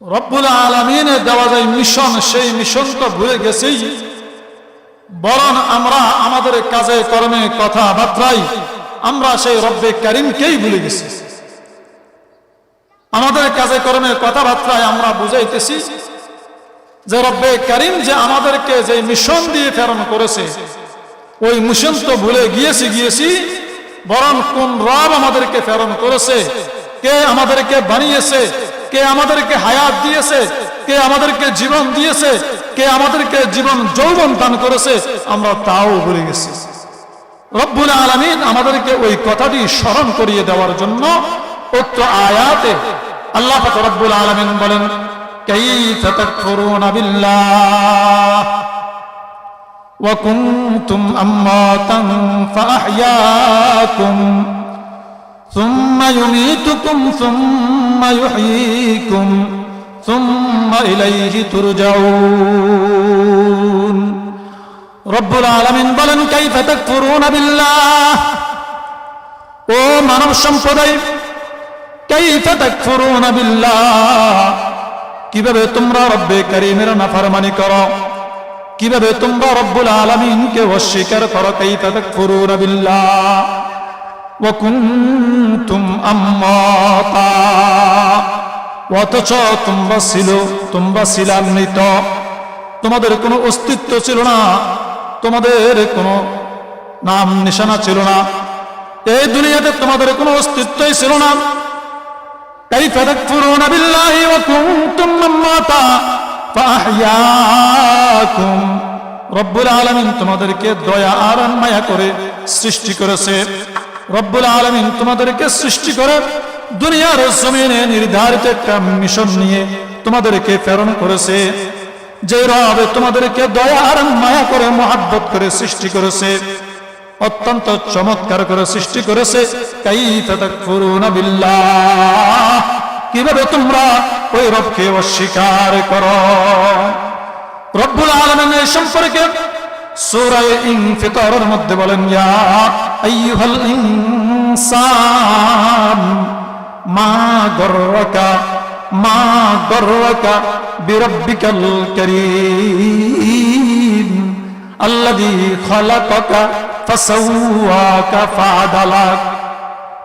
রব্বুল আলমিনে দেওয়া যায় মিশন, সেই মিশন তো ভুলে গেছি বরং আমরা আমাদের কাজে, কর্মে কথাবার্তায় আমরা সেই রব্বে করিমকেই ভুলে গেছি। আমাদের কাজে, কর্মে কথাবার্তায় আমরা বুঝাইতেছি যে রব্বে করিম যে আমাদেরকে যে মিশন দিয়ে প্রেরণ করেছে, ওই মিশন তো ভুলে গিয়েছি গিয়েছি। বরং কোন রব আমাদেরকে প্রেরণ করেছে, কে আমাদেরকে বানিয়েছে কে আমাদেরকে হায়াত দিয়েছে কে আমাদেরকে জীবন দিয়েছে কে আমাদেরকে জীবন যৌবন দান করেছে আমরা তাও ভুলে গেছি রব্বুল আলমিন আমাদেরকে ওই কথাটি স্মরণ করিয়ে দেওয়ার জন্য উক্ত আয়াতে আল্লাহ পাক রব্বুল আলমিন বলেন كيف تكفرون بالله وكنتم أمواتا فأحياكم ثم يميتكم ثم يحييكم ثم إليه ترجعون رب العالمين বলেন كيف تكفرون بالله ও মানব সম্প্রদায় كيف تكفرون بالله কিভাবে তোমরা রব্বে করিমের নাফরমানি করো কিভাবে তোমরা রব্বুল আলামিনকে অস্বীকার করো কাইফা তাকফুরুনা বিল্লাহ ওয়া কুনতুম আম্মাতা অথচ তোমরা ছিল তোমরা ছিলাম মৃত তোমাদের কোনো অস্তিত্ব ছিল না তোমাদের কোনো নাম নিশানা ছিল না এই দুনিয়াতে তোমাদের কোনো অস্তিত্বই ছিল না كيف تكفرون بالله وكنتم أمواتا فأحياكم রব্বুল আলমিন তোমাদেরকে দয়া আর মায়া করে সৃষ্টি করেছে রব্বুল আলমিন তোমাদেরকে সৃষ্টি করে দুনিয়ার জমিনে নির্ধারিত একটা মিশন নিয়ে তোমাদেরকে প্রেরণ করেছে, যে রব তোমাদেরকে দয়া আর মায়া করে মহাব্বত করে সৃষ্টি করেছে, অত্যন্ত চমৎকার করে সৃষ্টি করেছে। কীভাবে তোমরা ওই রবকে অস্বীকার করো? রব্বুল আলমের সম্পর্কে সুরায় ইনফিতরের মধ্যে বলেন, ইয়া আইয়ুহাল ইনসান, মা গররাকা মা গররাকা বিরব্বিকাল কারীম, আল্লাযী খালাকাকা ফাসাওয়াকা ফাআদালাক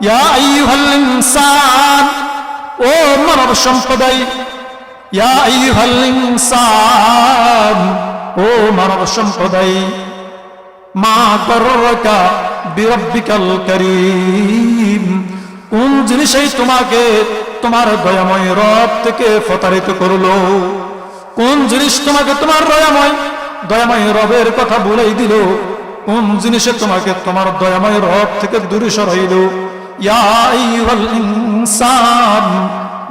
ইয়া আইয়ুহাল ইনসান, ও মানব সম্প্রদায়, ইয়া আইয়ুহাল ইনসান ও মানব সম্প্রদায়, মা গররকা বিরব্বিকাল করিম। কোন জিনিসেই তোমাকে তোমার দয়াময় রব থেকে প্রতারিত করল? কোন জিনিস তোমাকে তোমার দয়াময় দয়াময় রবের কথা বলেই দিল? কোন জিনিসে তোমাকে তোমার দয়াময় রব থেকে দূরে সরাইল?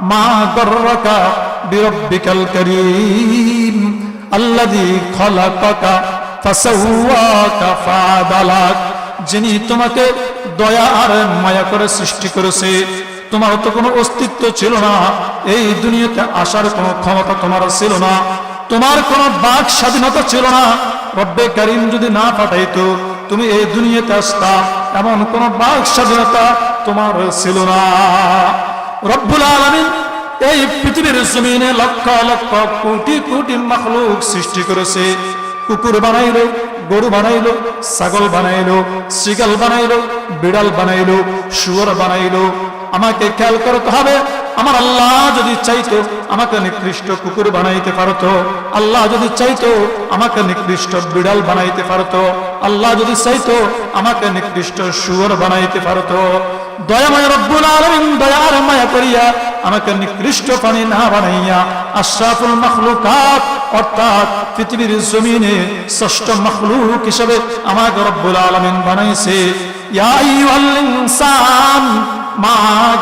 মা গররাকা বিরব্বিকাল করিম। যিনি তোমাকে দয়া আর মায়া করে সৃষ্টি করেছে। তোমার তো কোনো অস্তিত্ব ছিল না। এই দুনিয়াতে আসার কোনো ক্ষমতা তোমার ছিল না। তোমার কোনো বাক স্বাধীনতা ছিল না। রব্বে করিম যদি না পাঠাইতো, তুমি এই দুনিয়াতে আসতা, এমন কোন বাক স্বাধীনতা তোমার ছিল না। রব্বুল আলমিন এই পৃথিবীর জমিনে লক্ষ লক্ষ কোটি কোটি মখলুক সৃষ্টি করেছে। কুকুর বানাইলো, গরু বানাইলো, ছাগল বানাইলো শিগাল বানাইলো, বিড়াল বানাইলো, শুয়োর বানাইলো। আমাকে খেয়াল করতে হবে, আমার আল্লাহ যদি চাইতো আমাকে নিকৃষ্ট কুকুর বানাইতে পারতো, আল্লাহ যদি চাইতো আমাকে নিকৃষ্ট বিড়াল বানাইতে পারতো, আল্লাহ যদি চাইতো আমাকে নিকৃষ্ট শুয়োর বানাইতে পারতো। দয়াময় রব্বুল আলামিন দয়ার মায়া করিয়া আমাকে নিকৃষ্ট পানি না বানাইয়া আশরাফুল মখলুকাত, অর্থাৎ পৃথিবীর জমিনে ষষ্ঠ মখলুক হিসেবে আমাকে রব্বুল আলামিন বানাইছে। মা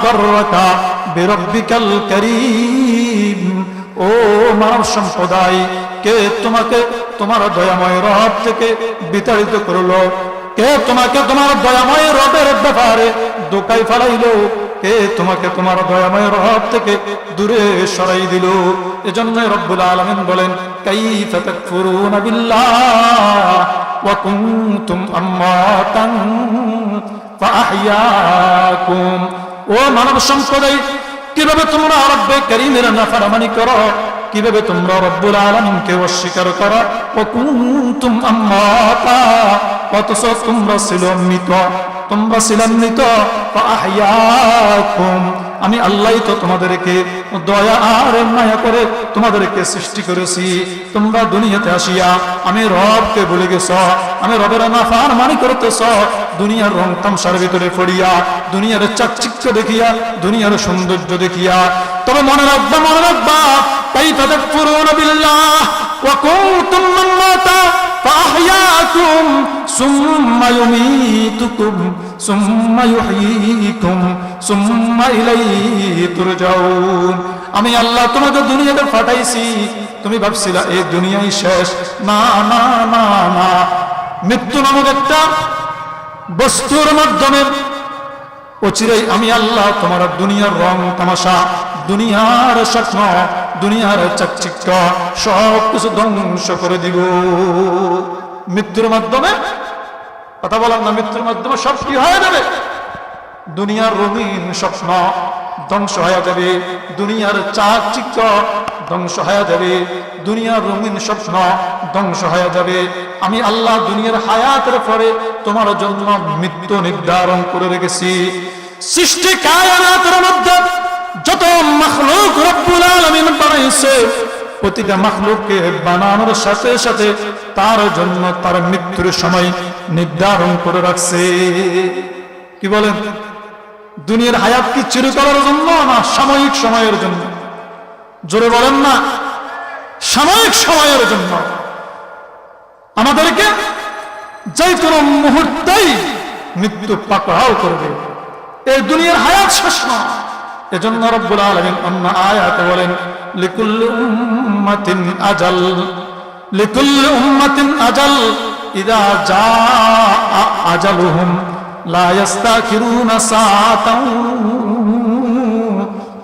গররাকা বিরব্বিকাল করিম। ও মানব সম্প্রদায়, কে তোমাকে তোমার দয়াময় রব থেকে বিতাড়িত করল? কে তোমাকে তোমার দয়াময় রবের ব্যাপারে দোকাই ফেলাইলো? কে তোমাকে তোমার দয়াময় রব থেকে দূরে সরাই দিল। এজন্য রব্বুল আলমিন বলেন, কাইফা তাকফুরুনা বিল্লাহ কুনতুম আম্মাতান ফাআহইয়াকুম। ও মানব সম্প্রদায়, কীভাবে তোমরা রব্বে করিমের নাফরমানি করো? কীভাবে তোমরা রব্বুল আলমিনকে অস্বীকার করো? ও কুন্তুম আম্মাতা অথচ তোমরা ছিল মৃত। তোমরা ছিলাম মৃত ফাআহইয়াকুম। আমি আল্লাহ তো তোমাদেরকে দয়া আর মায়া করে তোমাদেরকে সৃষ্টি করেছি তোমরা দুনিয়াতে আসিয়া আমি রবকে ভুলে গেছ আমি রবের নাফার মানি করতেছ দুনিয়ার রং তামসার ভিতরে পড়িয়া দুনিয়ার চাকচিক্য দেখিয়া দুনিয়ার সৌন্দর্য দেখিয়া তবে মনে রাখবা মনে রাখবা তাই তাদের পুরোন বিল্লাহ وكنتم من مات فأحياكم ثم يميتكم ثم يحييكم ثم إليه ترجعون আমি আল্লাহ তোমাকে দুনিয়াতে ফাটাইছি তুমি ভাবছিলা এই দুনিয়াই শেষ না না না না মৃত্যু নামক একটা বস্তুর মাধ্যমে অচিরেই আমি আল্লাহ তোমার দুনিয়ার রং তামাশা দুনিয়ার স্বপ্ন দুনিয়ার চাকচিক্য, সব কিছু ধ্বংস করে দিব। মৃত্যুর মাধ্যমে? কথা বলার না, মৃত্যুর মাধ্যমে সব কি হয়ে যাবে? দুনিয়ার রঙিন স্বপ্ন ধ্বংস হয়ে যাবে। দুনিয়ার চাকচিক্য ধ্বংস হয়ে যাবে। দুনিয়ার রঙিন স্বপ্ন ধ্বংস হয়ে যাবে। আমি আল্লাহ দুনিয়ার হায়াতের পরে তোমার জন্য মৃত্যু নির্ধারণ করে রেখেছি। সৃষ্টি কায়নাতের মধ্যে যত আলামিন বানাইছে, প্রতিটা মখলুককে বানানোর সাথে সাথে তার জন্য তার মৃত্যুর সময় নির্ধারণ করে রাখছে। কি বলেন? দুনিয়ার হায়াত কি চিরকালের জন্য না সাময়িক সময়ের জন্য? জোরে বলেন না, সাময়িক সময়ের জন্য। আমাদেরকে যে কোনো মুহূর্তেই মৃত্যু পাকড়াও করবে। এই দুনিয়ার হায়াত শেষ না এজন্য রব্বুল আলামিন অন্য আয়াতে বলেন, লিকুল্লি উম্মাতিন আজাল, লিকুল্লি উম্মাতিন আজাল, ইদা জা আজালুহুম, লা ইস্তাখিরুনা সাআতান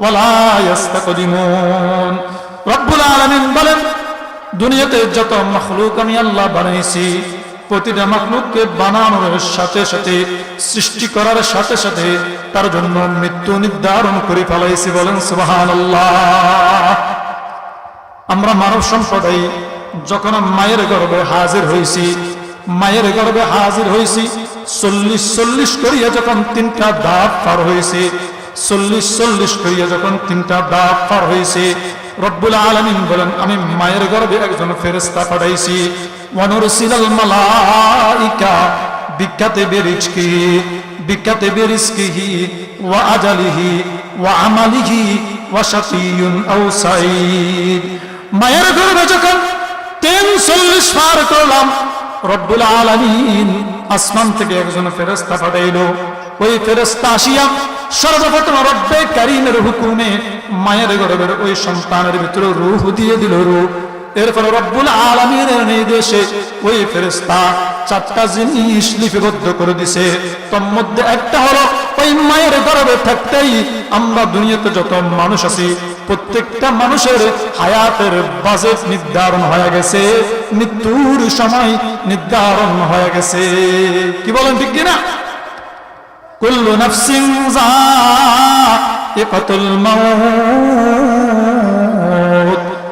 ওয়ালা ইস্তাকদিমুন রব্বুল আলামিন বলেন, দুনিয়াতে যত মখলুক আমি আল্লাহ বানাইছি প্রতিটা মখলুককে বানানোর সাথে সাথে, সৃষ্টি করার সাথে সাথে তার জন্য মৃত্যু নির্ধারণ করে ফেলাইছি বলেন সুবাহান আমরা মানব সম্প্রদায় যখন মায়ের গর্ভে হাজির হয়েছি মায়ের গর্ভে হাজির হয়েছি চল্লিশ চল্লিশ করিয়া যখন তিনটা দাঁত পার হয়েছে চল্লিশ চল্লিশ করিয়া যখন তিনটা দাঁত পার হয়েছে রব্বুল আলমিন বলেন, আমি মায়ের গর্ভে একজন ফেরেস্তা পাঠাইছি। ওয়ানুরসিলাল মালাইকা ওয়া আজালিহি, ওয়া আমালিহি, ওয়া শাকিয়ুন আও সাঈদ। মায়ের গর্ভে যখন পার করলাম, রব্বুল আলামিন আসমান থেকে একজন ফেরেস্তা পাঠাইলো। ওই ফেরেস্তা আসিয়া সর্বপ্রথম রব্বে কারিমের হুকুমে মায়ের গর্ভের ওই সন্তানের ভিতরে রূহ দিয়ে দিল রূহ। এরপর রব্বুল আলমীর নির্দেশে ওই ফেরেস্তা চারটা জিনিস লিপিবদ্ধ করে দিছে। তোর মধ্যে একটা হলো, ওই মায়ের গর্ভে থাকতেই আমরা দুনিয়াতে যত মানুষ আছি, প্রত্যেকটা মানুষের হায়াতের বাজেট নির্ধারণ হয়ে গেছে, মৃত্যুর সময় নির্ধারণ হয়ে গেছে। কি বলেন, ঠিক কিনা? কুল্লু নাফসিন যায়িকাতুল মাউত।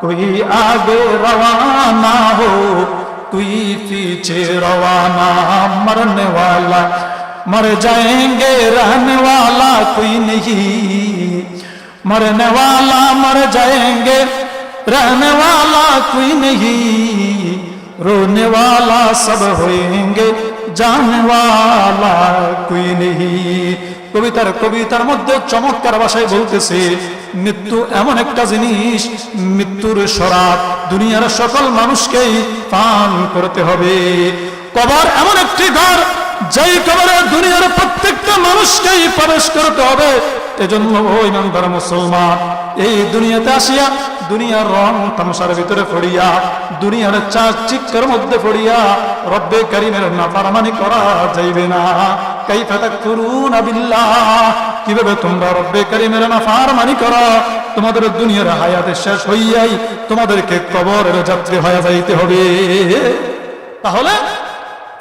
कोई आगे रवाना हो कोई पीछे रवाना मरने वाला। मर जाएँगे रहने वाला कोई नहीं। मरने वाला मर जाएँगे रहने वाला कोई नहीं। रोने वाला सब होएँगे, जाने वाला कोई नहीं। কবিতার কবিতার মধ্যে চমৎকার ভাষায় বলতেছে, মৃত্যু এমন একটা জিনিস, মৃত্যুর শরাব দুনিয়ার সকল মানুষকেই পান করতে হবে। কবর এমন একটি ঘর, যেই কবরে দুনিয়ার প্রত্যেকটা মানুষকেই প্রবেশ করতে হবে। এজন্য ওই নামদার মুসলমান, এই দুনিয়াতে আসিয়া, দুনিয়ার রং তামসার ভিতরে পড়িয়া, দুনিয়ার চার চিক্কার মধ্যে পড়িয়া, রব্বে করিমের নাফারমানি করা যাইবে না। কীভাবে তোমরা রব্বে করিমের করো? তোমাদের দুনিয়ার শেষ হইয়াই তোমাদেরকে কবরের যাত্রী হয়ে যাইতে হবে। তাহলে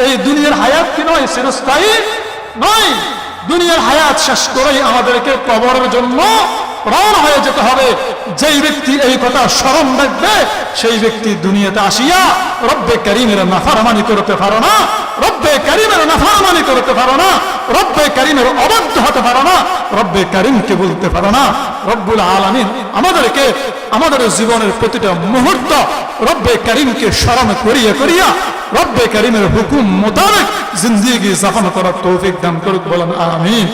এই দুনিয়ার হায়াত কি নয়? নয়। দুনিয়ার হায়াত শেষ করেই আমাদেরকে কবরের জন্য রওনা হয়ে যেতে হবে। যেই ব্যক্তি এই কথা স্মরণ রাখবে, সেই ব্যক্তি দুনিয়াতে আসিয়া রব্বে করিমের নাফারমানি করতে পারো না। রব্বে কারিমের নাফারমানি করতে পারো না, রব্বে করিমের অবাধ্য হতে পারো না, রব্বে করিমকে বলতে পারো না, রব্বুল আলমী আমাদেরকে, আমাদের জীবনের প্রতিটা মুহূর্ত রব্বে কারিমকে স্মরণ করিয়া করিয়া রব্বে করিমের হুকুম মোতাবেক জিন্দিগি জাফান করার তৌফিক দান করুক, বলেন আমিন।